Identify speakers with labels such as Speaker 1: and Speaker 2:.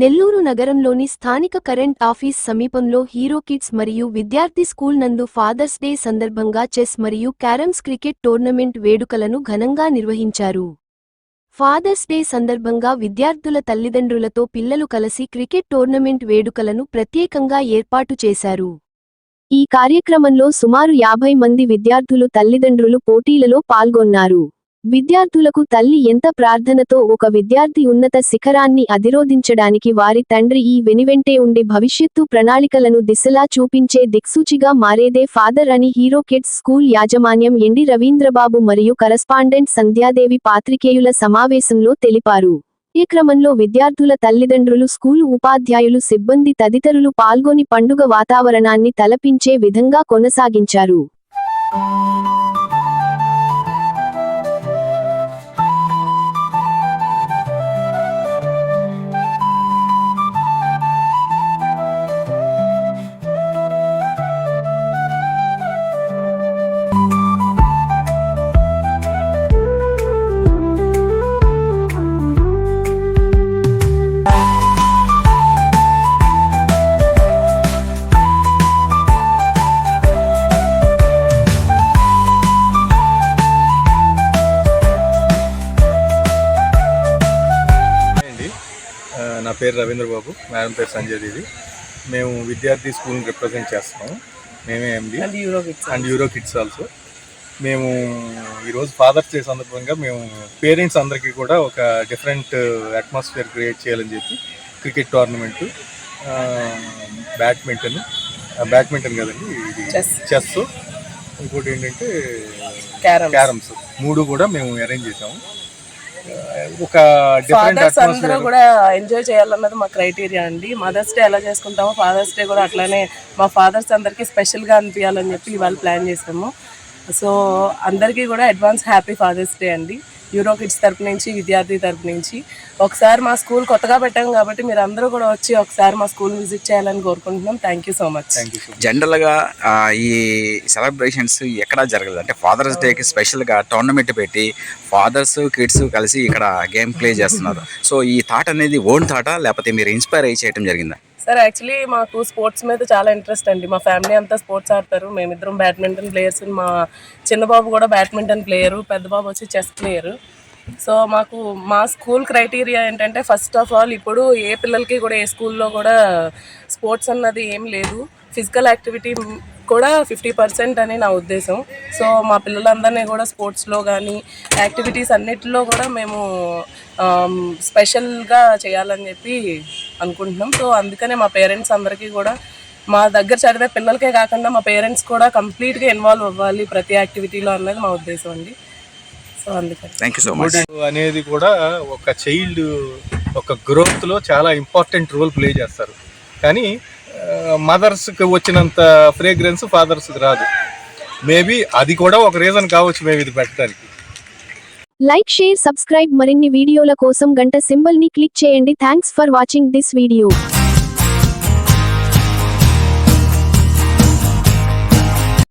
Speaker 1: నెల్లూరు నగరంలోని స్థానిక current office సమీపంలో హీరో కిడ్స్ మరియు విద్యార్థి స్కూల్ నందు ఫాదర్స్ డే సందర్భంగా చెస్ మరియు క్యారమ్స్ క్రికెట్ టోర్నమెంట్ వేడుకలను ఘనంగా నిర్వహించారు. ఫాదర్స్ డే సందర్భంగా విద్యార్థుల తల్లిదండ్రులతో పిల్లలు కలిసి క్రికెట్ టోర్నమెంట్ వేడుకలను ప్రత్యేకంగా ఏర్పాటు చేశారు. ఈ కార్యక్రమంలో సుమారు యాభై మంది విద్యార్థులు తల్లిదండ్రులు పోటీలలో పాల్గొన్నారు. విద్యార్థులకు తల్లి ఎంత ప్రార్థనతో ఒక విద్యార్థి ఉన్నత శిఖరాన్ని అధిరోధించడానికి వారి తండ్రి ఈ వెనివెంటే ఉండి భవిష్యత్తు ప్రణాళికలను దిశలా చూపించే దిక్సూచిగా మారేదే ఫాదర్ అని హీరో కిడ్స్ స్కూల్ యాజమాన్యం ఎండి రవీంద్రబాబు మరియు కరస్పాండెంట్ సంధ్యాదేవి పాత్రికేయుల సమావేశంలో తెలిపారు. ఈ క్రమంలో విద్యార్థుల తల్లిదండ్రులు స్కూలు ఉపాధ్యాయులు సిబ్బంది తదితరులు పాల్గొని పండుగ వాతావరణాన్ని తలపించే విధంగా కొనసాగించారు.
Speaker 2: పేరు రవీంద్ర బాబు. మేడం పేరు సంజయ్ దేవి. మేము విద్యార్థి స్కూల్ని రిప్రజెంట్ చేస్తున్నాము మేమే MD
Speaker 3: and Euro kids
Speaker 2: and Euro kids also మేము ఈరోజు ఫాదర్స్ డే సందర్భంగా మేము పేరెంట్స్ అందరికీ కూడా ఒక డిఫరెంట్ అట్మాస్ఫియర్ క్రియేట్ చేయాలని చెప్పి క్రికెట్ టోర్నమెంట్ బ్యాడ్మింటన్ బ్యాడ్మింటన్ కదండి ఇది. చెస్ ఇంకోటి ఏంటంటే
Speaker 3: క్యారమ్స్
Speaker 2: క్యారమ్స్ మూడు కూడా మేము అరేంజ్ చేసాము. ఒక డిఫరెంట్
Speaker 3: ఫాదర్స్ అందరూ కూడా ఎంజాయ్ చేయాలన్నది మా క్రైటీరియా అండి. మదర్స్ డే ఎలా చేసుకుంటామో ఫాదర్స్ డే కూడా అట్లానే మా ఫాదర్స్ అందరికీ స్పెషల్గా అనిపించాలని చెప్పి ఇవాళ ప్లాన్ చేసాము. సో అందరికీ కూడా అడ్వాన్స్ హ్యాపీ ఫాదర్స్ డే అండి. యూరో కిడ్స్ తరపు నుంచి విద్యార్థి తరపు నుంచి. ఒకసారి మా స్కూల్ కొత్తగా పెట్టాం కాబట్టి మీరు అందరూ కూడా వచ్చి ఒకసారి మా స్కూల్ విజిట్ చేయాలని కోరుకుంటున్నాం. థ్యాంక్ యూ సో మచ్
Speaker 4: జనరల్గా ఈ సెలబ్రేషన్స్ ఎక్కడ జరగదు అంటే ఫాదర్స్ డేకి స్పెషల్గా టోర్నమెంట్ పెట్టి ఫాదర్స్ కిడ్స్ కలిసి ఇక్కడ గేమ్ ప్లే చేస్తున్నారు. సో ఈ థాట్ అనేది ఓన్ థాటా లేకపోతే మీరు ఇన్స్పైర్ అయ్యి చేయడం జరిగిందా?
Speaker 3: సార్ యాక్చువల్లీ మాకు స్పోర్ట్స్ మీద చాలా ఇంట్రెస్ట్ అండి. మా ఫ్యామిలీ అంతా స్పోర్ట్స్ ఆడతారు. మేమిద్దరం బ్యాడ్మింటన్ ప్లేయర్స్ మా చిన్న బాబు కూడా బ్యాడ్మింటన్ ప్లేయరు పెద్ద బాబు వచ్చి చెస్ ప్లేయరు సో మాకు మా స్కూల్ క్రైటీరియా ఏంటంటే ఫస్ట్ ఆఫ్ ఆల్ ఇప్పుడు ఏ పిల్లలకి కూడా ఏ స్కూల్లో కూడా స్పోర్ట్స్ అన్నది ఏం లేదు. ఫిజికల్ యాక్టివిటీ కూడా ఫిఫ్టీ పర్సెంట్ అని నా ఉద్దేశం. సో మా పిల్లలందరినీ కూడా స్పోర్ట్స్లో కానీ యాక్టివిటీస్ అన్నిటిలో కూడా మేము స్పెషల్గా చేయాలని చెప్పి అనుకుంటున్నాం. సో అందుకనే మా పేరెంట్స్ అందరికీ కూడా మా దగ్గర చదివే పిల్లలకే కాకుండా మా పేరెంట్స్ కూడా కంప్లీట్గా ఇన్వాల్వ్ అవ్వాలి ప్రతి యాక్టివిటీలో అన్నది మా ఉద్దేశం అండి. సో అందుకని.
Speaker 4: థ్యాంక్ యూ సో మచ్
Speaker 2: అనేది కూడా ఒక చైల్డ్ ఒక గ్రోత్లో చాలా ఇంపార్టెంట్ రోల్ ప్లే చేస్తారు. కానీ మదర్స్కి వచ్చినంత ఫ్రేగ్రెన్స్ ఫాదర్స్కి రాదు. మేబీ అది కూడా ఒక రీజన్ కావచ్చు మేము ఇది పెట్టడానికి.
Speaker 1: లైక్ షేర్ సబ్స్క్రైబ్ మరిన్ని వీడియోల కోసం గంట సింబల్ని క్లిక్ చేయండి. Thanks for watching this video.